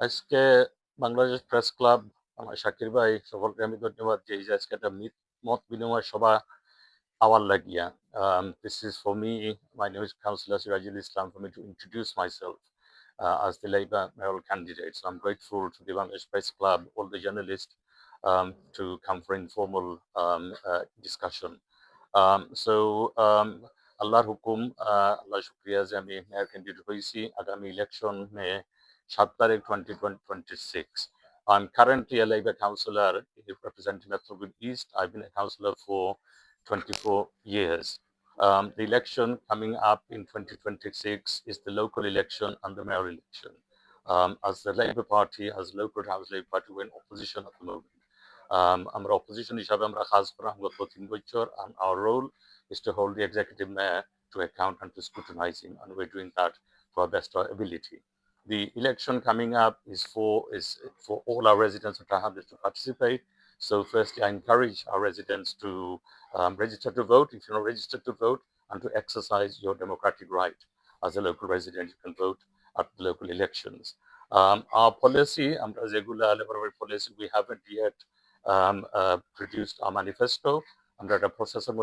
আজকে Bangladesh press club আমার শাকির ভাই সকলকে আমি ধন্যবাদ এই যে আজকে একটা মত বিনিময় সভা আওয়ার লাগিয়া um, is for me my name is councillor Sirajul Islam for me to introduce myself uh, as the Labour mayoral candidate so I'm grateful to the Bangladesh Press Club all the journalists um, to come for informal um, uh, discussion um, so um, আল্লাহর হুকুম আল্লাহ শুক্রিয়া যে আমি mayor candidate হয়েছি আগামী election May সাত তারিখ twenty twenty six I'm currently a Labour councillor representing Metro East. I've been a councillor for 24 years. Um, the election coming up in 2026 is the local election and the mayor election. Um, as the Labour Party, as local House Labour Party, we're in opposition at the moment. Um, আমরা opposition হিসাবে আমরা কাজ করা গত তিন বছর and our role is to hold the executive mayor to account and to scrutinize him and we're doing that to our best of our ability. The election coming up is for is for all our residents of Tahabdes to participate. So firstly, I encourage our residents to um, register to vote if you're not registered to vote and to exercise your democratic right. As a local resident, you can vote at the local elections. Um, our policy, our regular policy, we haven't yet um, uh, produced our manifesto. Under the process of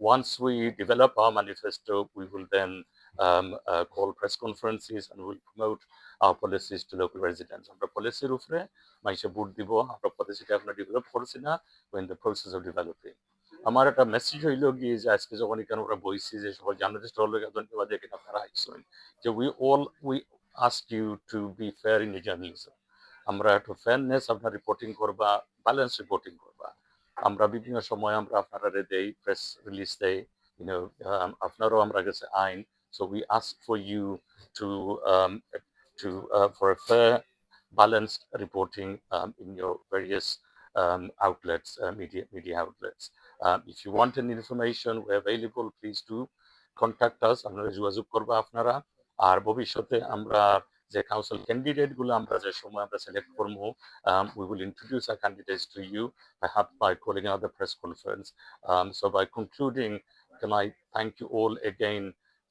Once we develop our manifesto, we will then um, uh, call press conferences and we'll promote our policies to local residents. আমরা পলিসির উপরে মানুষে vote দিব আমরা পলিসিটা এখনো develop করছি না in the process of developing. আমার একটা মেসেজ হইলো গিয়ে যে আজকে যখন এখানে ওরা বইছি যে সকল জার্নালিস্ট হলো ধন্যবাদ এখানে আপনারা আইসেন যে we all we ask you to be fair in journalism আমরা একটু ফেয়ারনেস আপনার রিপোর্টিং করবা ব্যালেন্স রিপোর্টিং করবা আমরা বিভিন্ন সময় আমরা আপনারা দেই প্রেস রিলিজ দেই ইউনো আপনারও আমরা কাছে আইন So we ask for you to um, to uh, for a fair, balanced reporting um, in your various um, outlets, uh, media media outlets. Um, if you want any information, we're available. Please do contact us. আপনারা যোগাযোগ করবা আপনারা আর ভবিষ্যতে আমরা যে council candidate গুলো আমরা যে সময় আমরা সিলেক্ট করবো um, we will introduce our candidates to you perhaps by calling another press conference. Um, so by concluding, can I thank you all again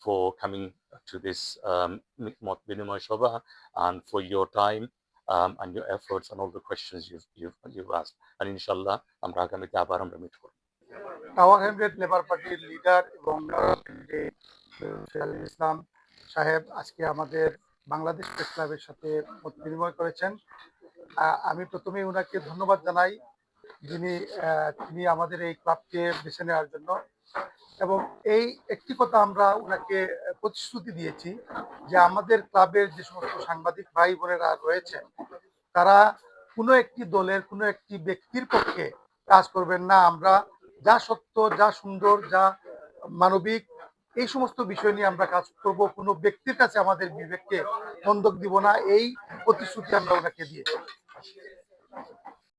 for coming to this um, Mot Binimoy Shobha and for your time um, and your efforts and all the questions you've, you've, you've asked. And inshallah, আমরা আগামীতে আবার আমরা meet করব tower hamlet labour পার্টির leader এবং ইসলাম সাহেব আজকে আমাদের বাংলাদেশ প্রেস ক্লাবের সাথে মত বিনিময় করেছেন আমি প্রথমে ওনাকে ধন্যবাদ জানাই যিনি তিনি আমাদের এই ক্লাবকে বেছে নেওয়ার জন্য। এবং এই একটি কথা আমরা ওনাকে প্রতিশ্রুতি দিয়েছি যে আমাদের ক্লাবের যে সমস্ত সাংবাদিক ভাই বোনেরা রয়েছেন তারা কোনো একটি দলের, কোনো একটি ব্যক্তির পক্ষে কাজ করবেন না। আমরা যা সত্য, যা সুন্দর, যা মানবিক, এই সমস্ত বিষয় নিয়ে আমরা কাজ করব। কোনো ব্যক্তির কাছে আমাদের বিবেককে বন্ধক দিব না। এই প্রতিশ্রুতি আমরা ওনাকে দিয়েছি।